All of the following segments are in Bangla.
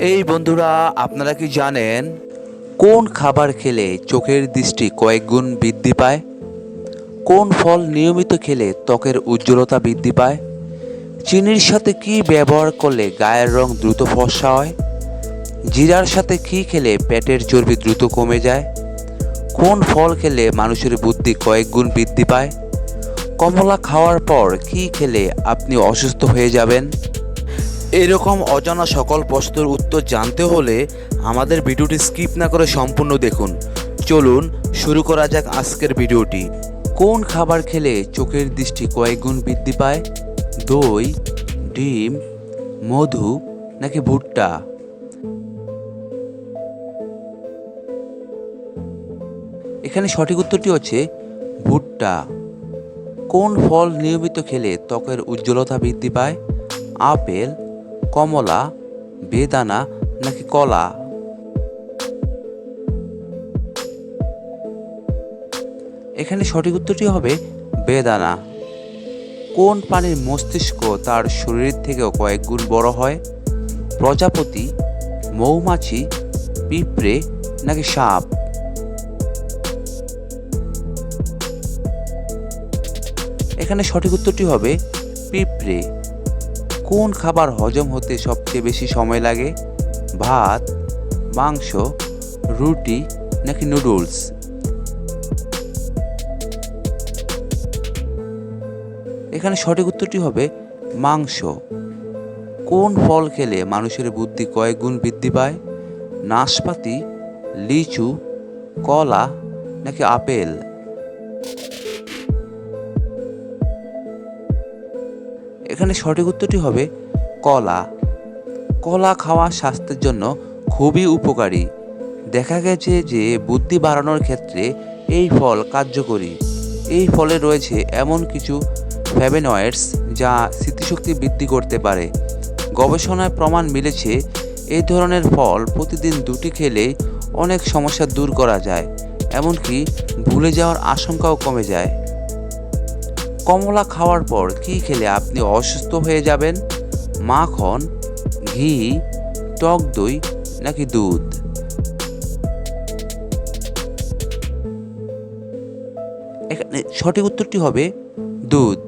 এই বন্ধুরা, আপনারা কি জানেন কোন খাবার খেলে চোখের দৃষ্টি কয়েক গুণ বৃদ্ধি পায়? কোন ফল নিয়মিত খেলে ত্বকের উজ্জ্বলতা বৃদ্ধি পায়? চিনির সাথে কি ব্যবহার করলে গায়ের রং দ্রুত ফর্সা হয়? জিরার সাথে কি খেলে পেটের চর্বি দ্রুত কমে যায়? কোন ফল খেলে মানুষের বুদ্ধি কয়েক গুণ বৃদ্ধি পায়? কমলা খাওয়ার পর কি খেলে আপনি অসুস্থ হয়ে যাবেন? এরকম অজানা সকল প্রশ্নের উত্তর জানতে হলে আমাদের ভিডিওটি স্কিপ না করে সম্পূর্ণ দেখুন। চলুন শুরু করা যাক আজকের ভিডিওটি। কোন খাবার খেলে চোখের দৃষ্টি কয়েক গুণ বৃদ্ধি পায়? দই, ডিম, মধু নাকি ভুট্টা? এখানে সঠিক উত্তরটি হচ্ছে ভুট্টা। কোন ফল নিয়মিত খেলে ত্বকের উজ্জ্বলতা বৃদ্ধি পায়? আপেল কমলা, বেদানা নাকি কলা? এখানে সঠিক উত্তরটি হবে বেদানা। কোন প্রাণীর মস্তিষ্ক তার শরীরের থেকেও কয়েক গুণ বড় হয়? প্রজাপতি, মৌমাছি, পিঁপড়ে নাকি সাপ? এখানে সঠিক উত্তরটি হবে পিঁপড়ে। কোন খাবার হজম হতে সবচেয়ে বেশি সময় লাগে? ভাত, মাংস, রুটি নাকি নুডলস? এখানে সঠিক উত্তরটি হবে মাংস। কোন ফল খেলে মানুষের বুদ্ধি কয়েক গুণ বৃদ্ধি পায়? নাশপাতি, লিচু, কলা নাকি আপেল? এখানে সঠিক উত্তরটি হবে কলা। কলা খাওয়া স্বাস্থ্যের জন্য খুবই উপকারী। দেখা গেছে যে বুদ্ধি বাড়ানোর ক্ষেত্রে এই ফল কার্যকরী। এই ফলে রয়েছে এমন কিছু ফ্যাবেনয়েডস যা স্মৃতিশক্তি বৃদ্ধি করতে পারে। গবেষণায় প্রমাণ মিলেছে এই ধরনের ফল প্রতিদিন দুটি খেলে অনেক সমস্যা দূর করা যায়, এমনকি ভুলে যাওয়ার আশঙ্কাও কমে যায়। কমলা খাওয়ার পর কি খেলে আপনি অসুস্থ হয়ে যাবেন? মাখন, ঘি, টক দই নাকি দুধ? এখানে সঠিক উত্তরটি হবে দুধ।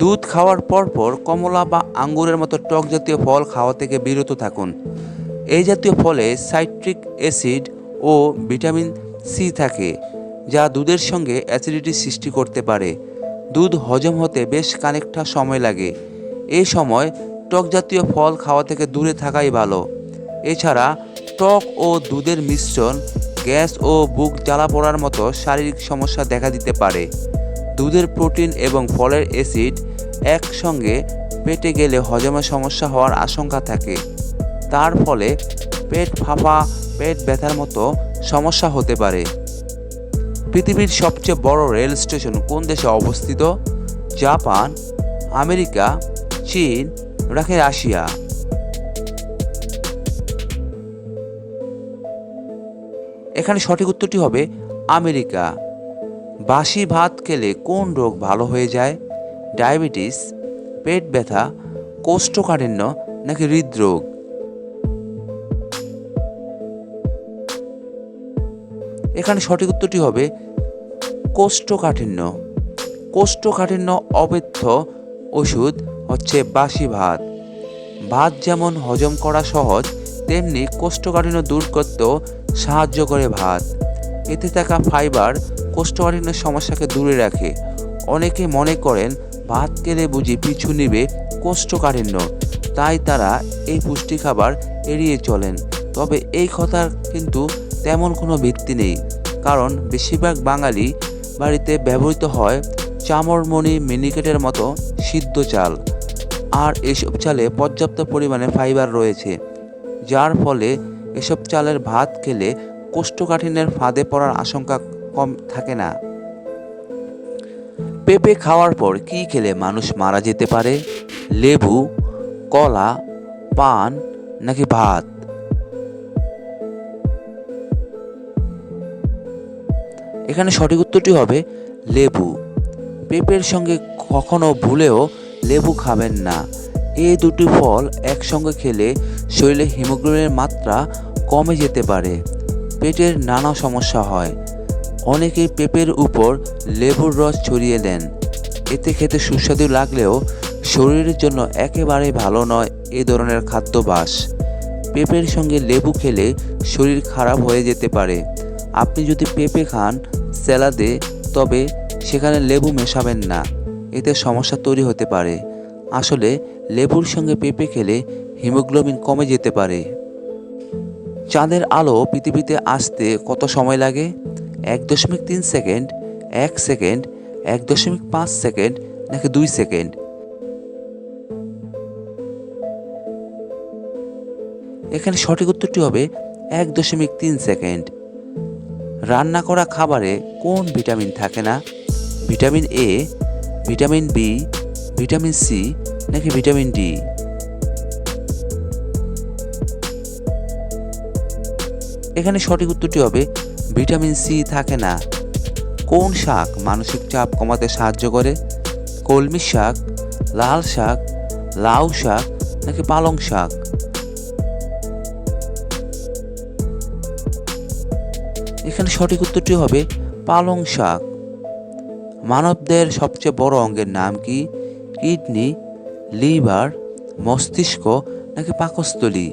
দুধ খাওয়ার পর পর কমলা বা আঙ্গুরের মতো টক জাতীয় ফল খাওয়া থেকে বিরত থাকুন। এই জাতীয় ফলে সাইট্রিক অ্যাসিড ও ভিটামিন সি থাকে। যা দুধের সঙ্গে অ্যাসিডিটি সৃষ্টি করতে পারে। দুধ হজম হতে বেশ খানিকটা সময় লাগে। এই সময় টক জাতীয় ফল খাওয়া থেকে দূরে থাকাই ভালো। এছাড়া টক ও দুধের মিশ্রণ গ্যাস ও বুক জ্বালা পড়ার মতো শারীরিক সমস্যা দেখা দিতে পারে। দুধের প্রোটিন এবং ফলের অ্যাসিড একসঙ্গে পেটে গেলে হজমের সমস্যা হওয়ার আশঙ্কা থাকে। তার ফলে পেট ফাঁপা, পেট ব্যথার মতো সমস্যা হতে পারে। পৃথিবীর সবচেয়ে বড় রেল স্টেশন কোন দেশে অবস্থিত? জাপান, আমেরিকা, চীন, নাকি রাশিয়া? এখানে সঠিক উত্তরটি হবে আমেরিকা। বাসি ভাত খেলে কোন রোগ ভালো হয়ে যায়? ডায়াবেটিস, পেট ব্যথা, কোষ্ঠকাঠিন্য, নাকি হৃদরোগ? এখানে সঠিক উত্তরটি হবে কোষ্ঠকাঠিন্য। কোষ্ঠকাঠিন্য অবৈধ ওষুধ হচ্ছে বাসি ভাত। ভাত যেমন হজম করা সহজ, তেমনি কোষ্ঠকাঠিন্য দূর করতেও সাহায্য করে ভাত। এতে থাকা ফাইবার কোষ্ঠকাঠিন্য সমস্যাকে দূরে রাখে। অনেকে মনে করেন, ভাত খেলে বুঝি পিছু নিবে কোষ্ঠকাঠিন্য। তাই তারা এই পুষ্টি খাবার এড়িয়ে চলেন। তবে এই কথার কিন্তু তেমন কোনো ভিত্তি নেই। কারণ বেশিরভাগ বাঙালি বাড়িতে ব্যবহৃত হয় চামরমণি মিনিকেটের মতো সিদ্ধ চাল। আর এসব চালে পর্যাপ্ত পরিমাণে ফাইবার রয়েছে, যার ফলে এসব চালের ভাত খেলে কোষ্ঠকাঠিন্যের ফাঁদে পড়ার আশঙ্কা কম থাকে না। পেঁপে খাওয়ার পর কি খেলে মানুষ মারা যেতে পারে? লেবু, কলা, পান নাকি ভাত? এখানে সঠিক উত্তরটি হবে লেবু। পেঁপের সঙ্গে কখনো ভুলেও লেবু খাবেন না। এই দুটি ফল একসঙ্গে খেলে শরীরে হিমোগ্লোবিনের মাত্রা কমে যেতে পারে। পেটের নানা সমস্যা হয়। অনেকেই পেঁপের উপর লেবুর রস ছড়িয়ে দেন। এতে খেতে সুস্বাদু লাগলেও শরীরের জন্য একেবারেই ভালো নয় এ ধরনের খাদ্যাভ্যাস। পেঁপের সঙ্গে লেবু খেলে শরীর খারাপ হয়ে যেতে পারে। আপনি যদি পেঁপে খান স্যালাদে তবে সেখানে লেবু মেশাবেন না। এতে সমস্যা তৈরি হতে পারে। আসলে, লেবুর সঙ্গে পেঁপে খেলে হিমোগ্লোবিন কমে যেতে পারে। চাঁদের আলো পৃথিবীতে আসতে কত সময় লাগে? এক দশমিক তিন সেকেন্ড, এক সেকেন্ড, এক দশমিক পাঁচ সেকেন্ড, নাকি দুই সেকেন্ড? এখানে সঠিক উত্তরটি হবে এক দশমিক তিন সেকেন্ড। রান্না করা খাবারে কোন ভিটামিন থাকে না? Vitamin A vitamin B vitamin C নাকি ভিটামিন ডি এখানে সঠিক উত্তরটি হবে ভিটামিন সি থাকে না। কোন শাক মানসিক চাপ কমাতে সাহায্য করে? কলমি শাক, লাল শাক, লাউ শাক নাকি পালং শাক? এখানে সঠিক উত্তরটি হবে পালং শাক। মানবদের সবচেয়ে বড় অঙ্গের নাম কি? কিডনি, লিভার, মস্তিষ্ক নাকি পাকস্থলী?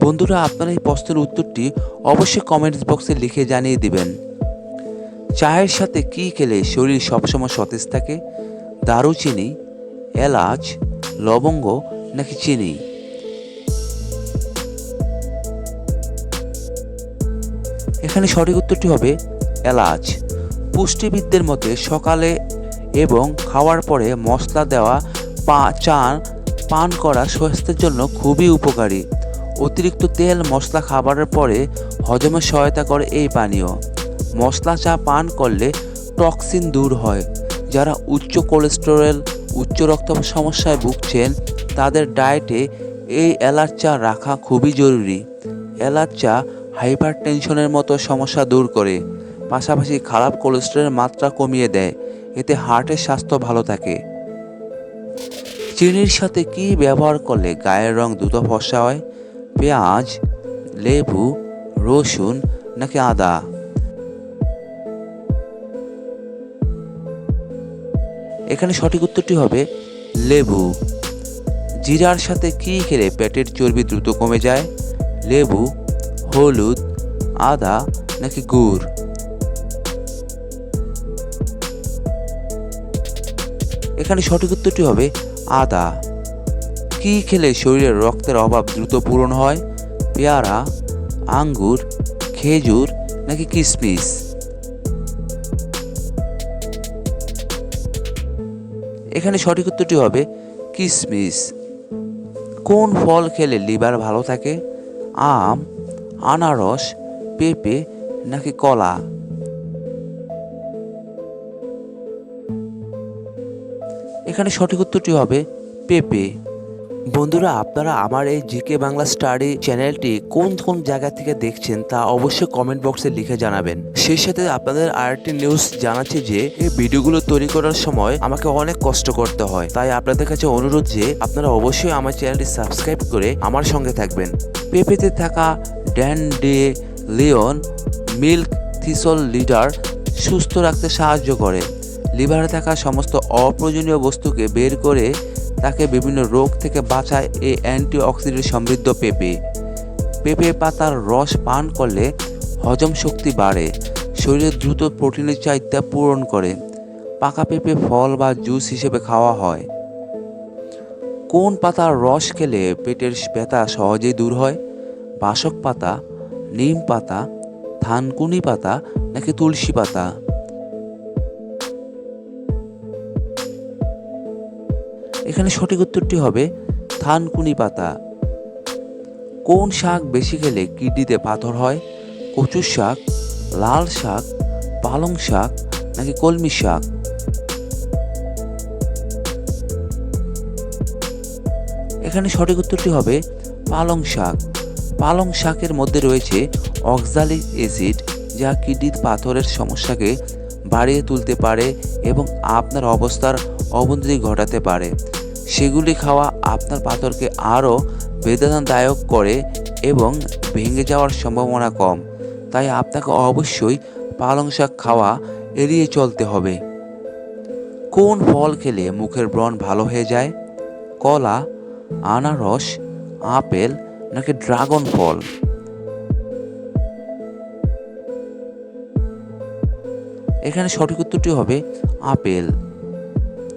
বন্ধুরা, আপনার এই প্রশ্নের উত্তরটি অবশ্যই কমেন্টস বক্সে লিখে জানিয়ে দিবেন। চায়ের সাথে কি খেলে শরীর সবসময় সতেজ থাকে? দারুচিনি, এলাচ, লবঙ্গ নাকি চিনি? এখানে সঠিক উত্তরটি হবে এলাচ। পুষ্টিবিদদের মতে সকালে এবং খাওয়ার পরে মশলা দেওয়া পা চা পান করা স্বাস্থ্যের জন্য খুবই উপকারী। অতিরিক্ত তেল, মশলা খাবারের পরে হজমে সহায়তা করে এই পানীয়। মশলা, চা, পান করলে টক্সিন দূর হয়। যারা উচ্চ কোলেস্টেরল, উচ্চ রক্তচাপ সমস্যায় ভুগছেন, তাদের ডায়েটে এই এলাচ চা রাখা খুবই জরুরি। এলাচ চা হাইপার টেনশনের মতো সমস্যা দূর করে, পাশাপাশি খারাপ কোলেস্টেরলের মাত্রা কমিয়ে দেয়, এতে হার্টের স্বাস্থ্য ভালো থাকে। চিনির সাথে কি ব্যবহার করলে গায়ের রং দ্রুত ফর্সা হয়? পেঁয়াজ, লেবু, রসুন নাকি আদা? এখানে সঠিক উত্তরটি হবে লেবু। জিরার সাথে কি খেলে পেটের চর্বি দ্রুত কমে যায়? লেবু হলুদ, আদা নাকি গুড়? এখানে সঠিক উত্তরটি হবে আদা। কি খেলে শরীরের রক্তের অভাব দ্রুত পূরণ হয়? পেয়ারা, আঙ্গুর, খেজুর নাকি কিশমিশ এখানে সঠিক উত্তরটি হবে কিশমিশ কোন ফল খেলে লিভার ভালো থাকে? আম আনারস, পেঁপে, নাকি কলা? এখানে সঠিক উত্তরটি হবে পেঁপে। বন্ধুরা, আপনারা আমার এই জিকে বাংলা স্টাডি চ্যানেলটি কোন কোন জায়গা থেকে দেখছেন তা অবশ্যই কমেন্ট বক্সে লিখে জানাবেন। সেই সাথে আপনাদের আরেকটি নিউজ জানাচ্ছি যে, এই ভিডিওগুলো তৈরি করার সময় আমাকে অনেক কষ্ট করতে হয়। তাই আপনাদের কাছে অনুরোধ যে, আপনারা অবশ্যই আমার চ্যানেলটি সাবস্ক্রাইব করে আমার সঙ্গে থাকবেন। পেঁপেতে থাকা dandelion milk thistle লিডার সুস্থ রাখতে সাহায্য করে। লিভারে থাকা সমস্ত অপ্রয়োজনীয় বস্তুকে বের করে তাকে বিভিন্ন রোগ থেকে বাঁচায় এই অ্যান্টিঅক্সিডেন্ট সমৃদ্ধ পেঁপে। পেঁপে পাতার রস পান করলে হজম শক্তি বাড়ে, শরীরে দ্রুত প্রোটিনের চাহিদা পূরণ করে, পাকা পেঁপে ফল বা জুস হিসেবে খাওয়া হয়। কোন পাতার রস খেলে পেটের ব্যথা সহজেই দূর হয়? বাসক পাতা, নিম পাতা, থানকুনি পাতা নাকি তুলসী পাতা? এখানে সঠিক উত্তরটি হবে থানকুনি পাতা। কোন শাক বেশি খেলে কিডনিতে পাথর হয়? কচুর শাক, লাল শাক, পালং শাক নাকি কলমি শাক? এখানে সঠিক উত্তরটি হবে পালং শাক। পালং শাকের মধ্যে রয়েছে অক্সালিক অ্যাসিড, যা কিডনির পাথরের সমস্যাকে বাড়িয়ে তুলতে পারে এবং আপনার অবস্থার অবনতি ঘটাতে পারে। সেগুলি খাওয়া আপনার পাথরকে আরও বেদনাদায়ক করে এবং ভেঙে যাওয়ার সম্ভাবনা কম। তাই আপনাকে অবশ্যই পালং শাক খাওয়া এড়িয়ে চলতে হবে। কোন ফল খেলে মুখের ব্রণ ভালো হয়ে যায়? কলা, আনারস, আপেল নাকি ড্রাগন ফল? এখানে সঠিক উত্তরটি হবে আপেল।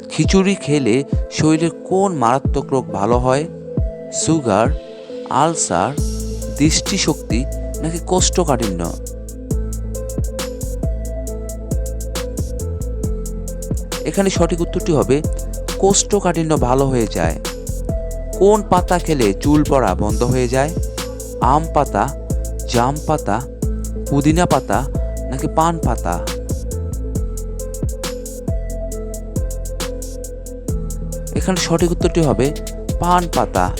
খিচুড়ি খেলে শরীরের কোন মারাত্মক রোগ ভালো হয়? সুগার, আলসার, দৃষ্টিশক্তি নাকি কোষ্ঠকাঠিন্য? এখানে সঠিক উত্তরটি হবে কোষ্ঠকাঠিন্য ভালো হয়ে যায়। কোন পাতা খেলে চুল পড়া বন্ধ হয়ে যায়? আম পাতা, জাম পাতা, পুদিনা পাতা নাকি পান পাতা? এখানে সঠিক উত্তরটি হবে পান পাতা।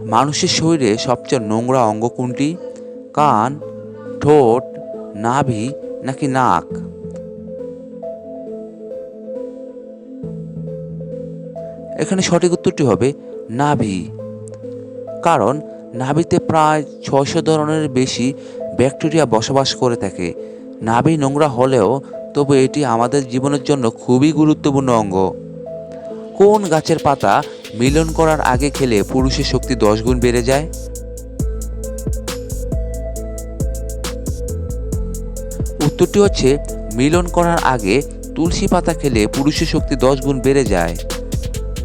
মানুষের শরীরে সবচেয়ে নোংরা অঙ্গ কোনটি? কান, ঠোঁট, নাভি নাকি নাক? এখানে সঠিক উত্তরটি হবে নাভি। কারণ নাভিতে প্রায় ছয়শো ধরনের বেশি ব্যাকটেরিয়া বসবাস করে থাকে। নাভি নোংরা হলেও তবু এটি আমাদের জীবনের জন্য খুবই গুরুত্বপূর্ণ অঙ্গ। কোন গাছের পাতা মিলন করার আগে খেলে পুরুষের শক্তি দশ গুণ বেড়ে যায়? উত্তরটি হচ্ছে, মিলন করার আগে তুলসী পাতা খেলে পুরুষের শক্তি দশ গুণ বেড়ে যায়।